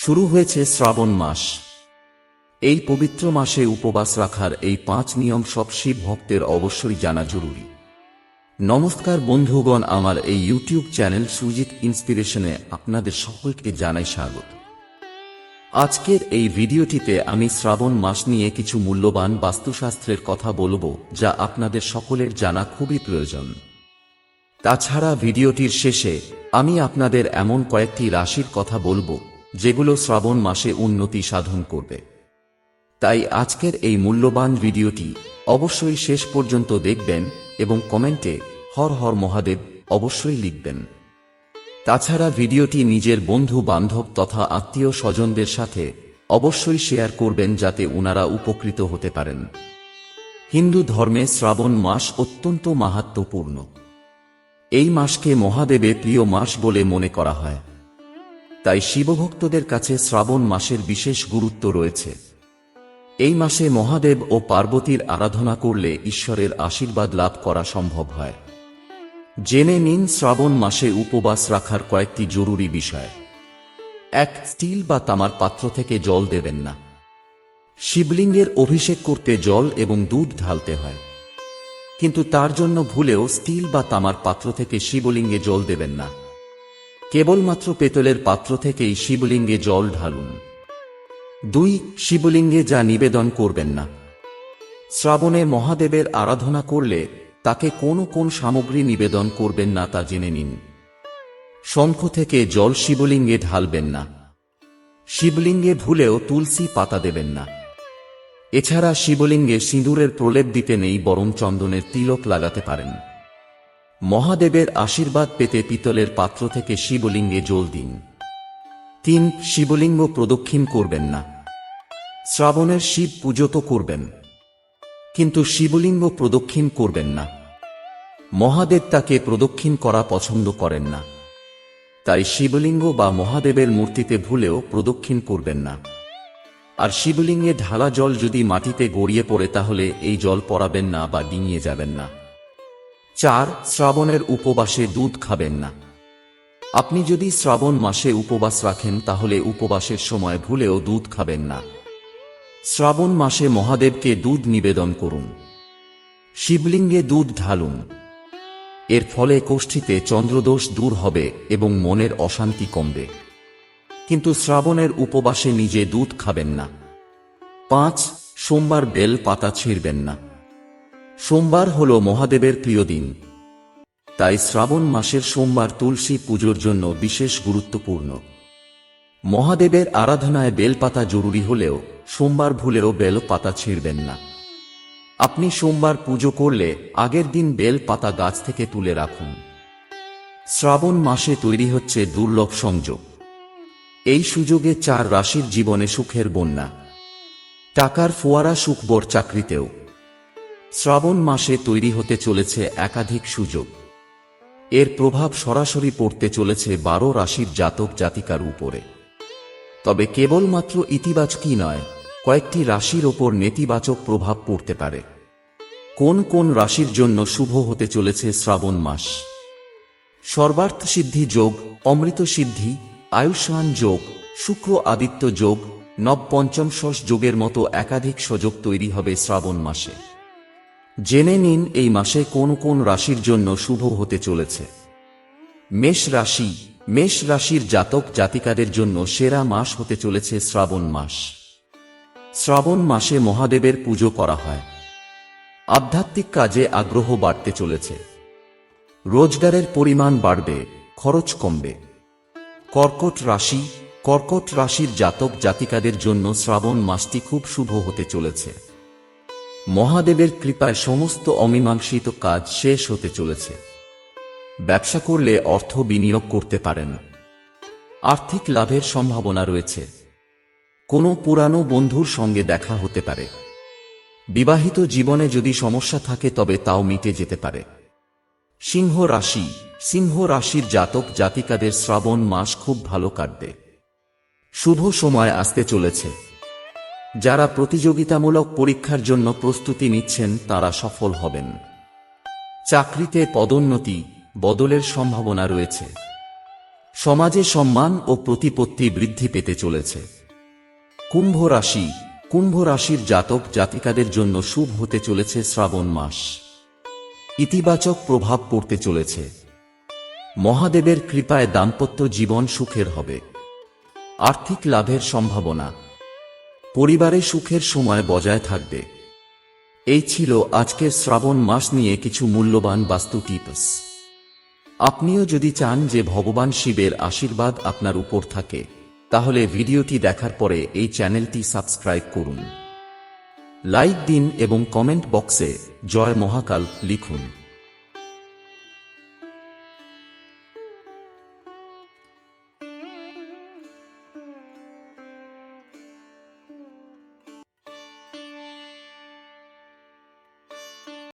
শুরু হয়েছে শ্রাবণ মাস। এই পবিত্র মাসে উপবাস রাখার এই পাঁচ নিয়ম সব শিব ভক্তের অবশ্যই জানা জরুরি। নমস্কার বন্ধুগণ, আমার এই ইউটিউব চ্যানেল সুজিত ইন্সপিরেশনে আপনাদের সকলকে জানাই স্বাগত। আজকের এই ভিডিওটিতে আমি শ্রাবণ মাস নিয়ে কিছু মূল্যবান বাস্তুশাস্ত্রের কথা বলব, যা আপনাদের সকলের জানা খুবই প্রয়োজন। তাছাড়া ভিডিওটির শেষে আমি আপনাদের এমন কয়েকটি রাশির কথা বলব যেগুলো শ্রাবণ মাসে উন্নতি সাধন করবে। তাই আজকের এই মূল্যবান ভিডিওটি অবশ্যই শেষ পর্যন্ত দেখবেন এবং কমেন্টে হর হর মহাদেব অবশ্যই লিখবেন। তাছাড়া ভিডিওটি নিজের বন্ধু বান্ধব তথা আত্মীয় স্বজনদের সাথে অবশ্যই শেয়ার করবেন যাতে উনারা উপকৃত হতে পারেন। হিন্দু ধর্মে শ্রাবণ মাস অত্যন্ত মাহাত্ম্যপূর্ণ এই মাসকে মহাদেবের প্রিয় মাস বলে মনে করা হয়। তাই শিবভক্তদের কাছে শ্রাবণ মাসের বিশেষ গুরুত্ব রয়েছে। এই মাসে মহাদেব ও পার্বতীর আরাধনা করলে ঈশ্বরের আশীর্বাদ লাভ করা সম্ভব হয়। জেনে নিন শ্রাবণ মাসে উপবাস রাখার কয়েকটি জরুরি বিষয়। এক স্টিল বা তামার পাত্র থেকে জল দেবেন না। শিবলিঙ্গের অভিষেক করতে জল এবং দুধ ঢালতে হয়। কিন্তু তার জন্য ভুলেও স্টিল বা তামার পাত্র থেকে শিবলিঙ্গে জল দেবেন না। কেবলমাত্র পেতলের পাত্র থেকেই শিবলিঙ্গে জল ঢালুন। দুই, শিবলিঙ্গে যা নিবেদন করবেন না। শ্রাবণে মহাদেবের আরাধনা করলে তাকে কোন কোন সামগ্রী নিবেদন করবেন না তা জেনে নিন। শঙ্খ থেকে জল শিবলিঙ্গে ঢালবেন না। শিবলিঙ্গে ভুলেও তুলসী পাতা দেবেন না। এছাড়া শিবলিঙ্গে সিঁদুরের প্রলেপ দিতে নেই, বরং চন্দনের তিলক লাগাতে পারেন। মহাদেবের আশীর্বাদ পেতে পিতলের পাত্র থেকে শিবলিঙ্গে জল দিন। তিন, শিবলিঙ্গ প্রদক্ষিণ করবেন না। শ্রাবণের শিব পুজো তো করবেন। কিন্তু শিবলিঙ্গ প্রদক্ষিণ করবেন না। মহাদেব তাকে প্রদক্ষিণ করা পছন্দ করেন না। তাই শিবলিঙ্গ বা মহাদেবের মূর্তিতে ভুলেও প্রদক্ষিণ করবেন না। আর শিবলিঙ্গে ঢালা জল যদি মাটিতে গড়িয়ে পড়ে তাহলে এই জল পড়াবেন না বা ডিঙিয়ে যাবেন না। চার শ্রাবণের উপবাসে দুধ খাবেন না। আপনি যদি শ্রাবণ মাসে উপবাস রাখেন, তাহলে উপবাসের সময় ভুলেও দুধ খাবেন না। শ্রাবণ মাসে মহাদেবকে দুধ নিবেদন করুন। শিবলিঙ্গে দুধ ঢালুন। এর ফলে কোষ্ঠীতে চন্দ্রদোষ দূর হবে এবং মনের অশান্তি কমবে। কিন্তু শ্রাবণের উপবাসে নিজে দুধ খাবেন না। পাঁচ, সোমবার বেল পাতা ছিঁড়বেন না। সোমবার হল মহাদেবের প্রিয় দিন। তাই শ্রাবণ মাসের সোমবার তুলসী পুজোর জন্য বিশেষ গুরুত্বপূর্ণ। মহাদেবের আরাধনায় বেলপাতা জরুরি হলেও সোমবার ভুলেও বেল পাতা ছিঁড়বেন না। আপনি সোমবার পুজো করলে আগের দিন বেল পাতা গাছ থেকে তুলে রাখুন। শ্রাবণ মাসে তৈরি হচ্ছে দুর্লভ সংযোগ। এই সুযোগে চার রাশির জীবনে সুখের বন্যা। টাকার ফোয়ারা সুখবর চাকরিতেও। শ্রাবণ মাসে তৈরি হতে চলেছে একাধিক সুযোগ। এর প্রভাব সরাসরি পড়তে চলেছে বারো রাশির জাতক জাতিকার উপরে। তবে কেবলমাত্র ইতিবাচকই নয়, কয়েকটি রাশির ওপর নেতিবাচক প্রভাব পড়তে পারে। কোন কোন রাশির জন্য শুভ হতে চলেছে শ্রাবণ মাস? সর্বার্থ সিদ্ধি যোগ, অমৃত সিদ্ধি, আয়ুষ্মান যোগ, শুক্র আদিত্য যোগ, নবপঞ্চম ষষ্ঠ যোগের মতো একাধিক সুযোগ তৈরি হবে শ্রাবণ মাসে। জেনে নিন, এই মাসে কোন কোন রাশির জন্য শুভ হতে চলেছে। মেষ রাশি, মেষ রাশির জাতক জাতিকাদের জন্য সেরা মাস হতে চলেছে শ্রাবণ মাস। শ্রাবণ মাসে মহাদেবের পুজো করা হয়। আধ্যাত্মিক কাজে আগ্রহ বাড়তে চলেছে। রোজগারের পরিমাণ বাড়বে, খরচ কমবে। কর্কট রাশি, কর্কট রাশির জাতক জাতিকাদের জন্য শ্রাবণ মাসটি খুব শুভ হতে চলেছে। মহাদেবের কৃপায় সমস্ত অমীমাংসিত কাজ শেষ হতে চলেছে। ব্যবসা করলে অর্থ বিনিয়োগ করতে পারেন আর্থিক লাভের সম্ভাবনা রয়েছে। কোনো পুরানো বন্ধুর সঙ্গে দেখা হতে পারে। বিবাহিত জীবনে যদি সমস্যা থাকে তবে তাও মিটে যেতে পারে। সিংহ রাশি, সিংহ রাশির জাতক জাতিকাদের শ্রাবণ মাস খুব ভালো কাটবে। শুভ সময় আসতে চলেছে। যারা প্রতিযোগিতামূলক পরীক্ষার জন্য প্রস্তুতি নিচ্ছেন, তারা সফল হবেন। চাকরিতে পদোন্নতি বদলের সম্ভাবনা রয়েছে। সমাজে সম্মান ও প্রতিপত্তি বৃদ্ধি পেতে চলেছে। কুম্ভ রাশি, কুম্ভ রাশির জাতক জাতিকাদের জন্য শুভ হতে চলেছে শ্রাবণ মাস। ইতিবাচক প্রভাব পড়তে চলেছে। মহাদেবের কৃপায় দাম্পত্য জীবন সুখের হবে। আর্থিক লাভের সম্ভাবনা পরিবারে সুখের সময় বজায় থাকবে। এই ছিল আজকের শ্রাবণ মাস নিয়ে কিছু মূল্যবান বাস্তু টিপস। আপনিও যদি চান যে ভগবান শিবের আশীর্বাদ আপনার উপর থাকে, তাহলে ভিডিওটি দেখার পরে এই চ্যানেলটি সাবস্ক্রাইব করুন। লাইক দিন এবং কমেন্ট বক্সে জয় মহাকাল লিখুন।